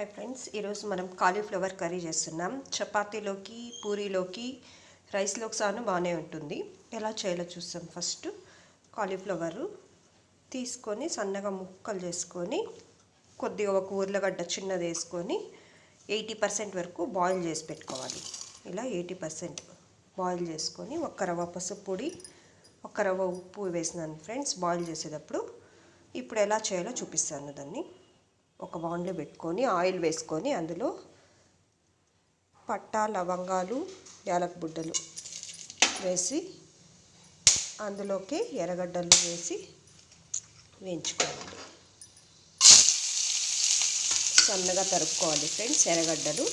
Hi friends ఈరోజు మనం cauliflower curry చేస్తున్నాం. చపాతీలోకి పూరీలోకి రైస్లోకి సాను బాగానే ఉంటుంది. ఎలా చేయాలో చూస్తాం ఫస్ట్ కాలీఫ్లవరు తీసుకొని సన్నగా ముక్కలు చేసుకొని కొద్దిగా ఒక ఉర్లగడ్డ చిన్నది వేసుకొని ఎయిటీ పర్సెంట్ వరకు బాయిల్ చేసి పెట్టుకోవాలి. ఇలా ఎయిటీ పర్సెంట్ బాయిల్ చేసుకొని ఒక రవ్వ పసుపు పొడి ఒక రవ్వ ఉప్పు వేసినాను ఫ్రెండ్స్ బాయిల్ చేసేటప్పుడు. ఇప్పుడు ఎలా చేయాలో చూపిస్తాను దాన్ని. ఒక వాన్లో పెట్టుకొని ఆయిల్ వేసుకొని అందులో పట్టా లవంగాలు యాలక బుడ్డలు వేసి అందులోకి ఎర్రగడ్డలు వేసి వేయించుకోవాలి. సన్నగా తరుక్కోవాలి ఫ్రెండ్స్ ఎర్రగడ్డలు.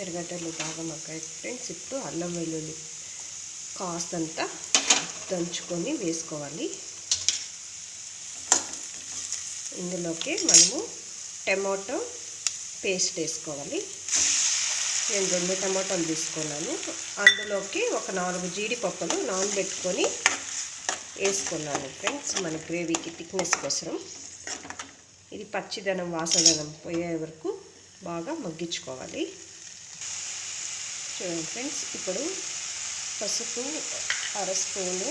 ఎర్రగడ్డలు బాగా మగ్గాయి ఫ్రెండ్స్ ఇప్పుడు అల్లం వెల్లుల్లి కాస్తంత దంచుకొని వేసుకోవాలి. ఇందులోకి మనము టమాటో పేస్ట్ వేసుకోవాలి. నేను రెండు టమాటాలు తీసుకున్నాను. అందులోకి ఒక నాలుగు జీడిపప్పులు నానబెట్టుకొని వేసుకున్నాను ఫ్రెండ్స్ మన గ్రేవీకి థిక్నెస్ కోసం ఇది పచ్చిదనం వాసదనం పోయే వరకు బాగా మగ్గించుకోవాలి. చూడండి ఫ్రెండ్స్. ఇప్పుడు పసుపు అర స్పూను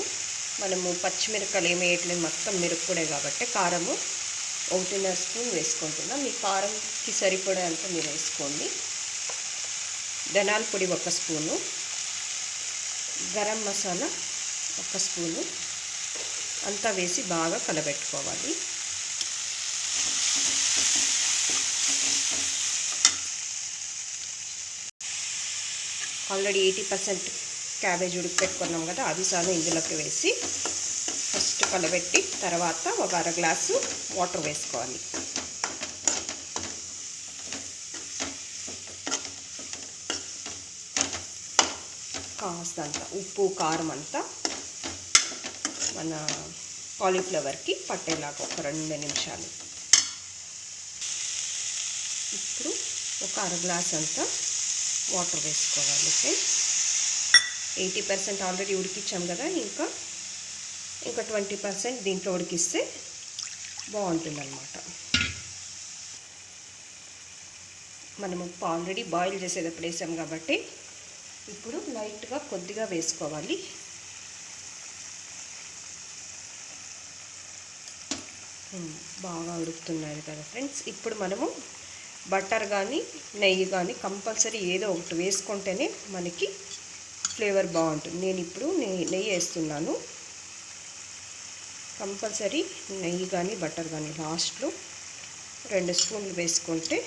మనము పచ్చిమిరపకాయలు ఏమి వేయట్లేదు మొత్తం మిరప్పుడే కాబట్టి కారము ఒకటిన్నర స్పూన్ వేసుకుంటున్నాం. మీ కారంకి సరిపడే అంత మీరు వేసుకోండి. ధనాల పొడి ఒక స్పూను గరం మసాలా ఒక స్పూను అంతా వేసి బాగా కలబెట్టుకోవాలి. ఆల్రెడీ ఎయిటీ పర్సెంట్ క్యాబేజ్ ఉడికిపెట్టుకున్నాం కదా అది సాను ఇందులోకి వేసి ఫస్ట్ కలబెట్టి తర్వాత ఒక అర గ్లాసు వాటర్ వేసుకోవాలి. కాస్తంత ఉప్పు కారం అంతా మన కాలీఫ్లవర్కి పట్టేలాగా ఒక రెండు నిమిషాలు. ఇప్పుడు ఒక అర గ్లాస్ అంతా వాటర్ వేసుకోవాలి ఫ్రెండ్స్ ఎయిటీ పర్సెంట్ ఆల్రెడీ ఉడికించాం కదా ఇంకా. ఇంకా ట్వంటీ పర్సెంట్ దీంట్లో ఉడికిస్తే బాగుంటుందన్నమాట. మనము ఆల్రెడీ బాయిల్ చేసేటప్పుడు వేసాం కాబట్టి ఇప్పుడు లైట్గా కొద్దిగా వేసుకోవాలి. బాగా ఉడుకుతున్నారు కదా ఫ్రెండ్స్. ఇప్పుడు మనము బటర్ కానీ నెయ్యి కానీ కంపల్సరీ ఏదో ఒకటి వేసుకుంటేనే మనకి ఫ్లేవర్ బాగుంటుంది. నేను ఇప్పుడు నెయ్యి నెయ్యి వేస్తున్నాను. కంపల్సరీ నెయ్యి కానీ బటర్ కానీ లాస్ట్లో రెండు స్పూన్లు వేసుకుంటే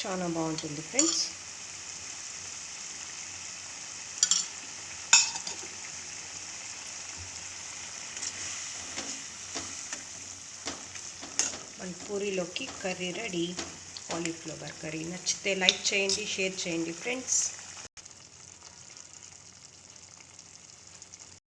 చాలా బాగుంటుంది ఫ్రెండ్స్. అండ్ పూరీలోకి కర్రీ రెడీ. Cauliflower curry. నచ్చితే లైక్ చేయండి షేర్ చేయండి ఫ్రెండ్స్.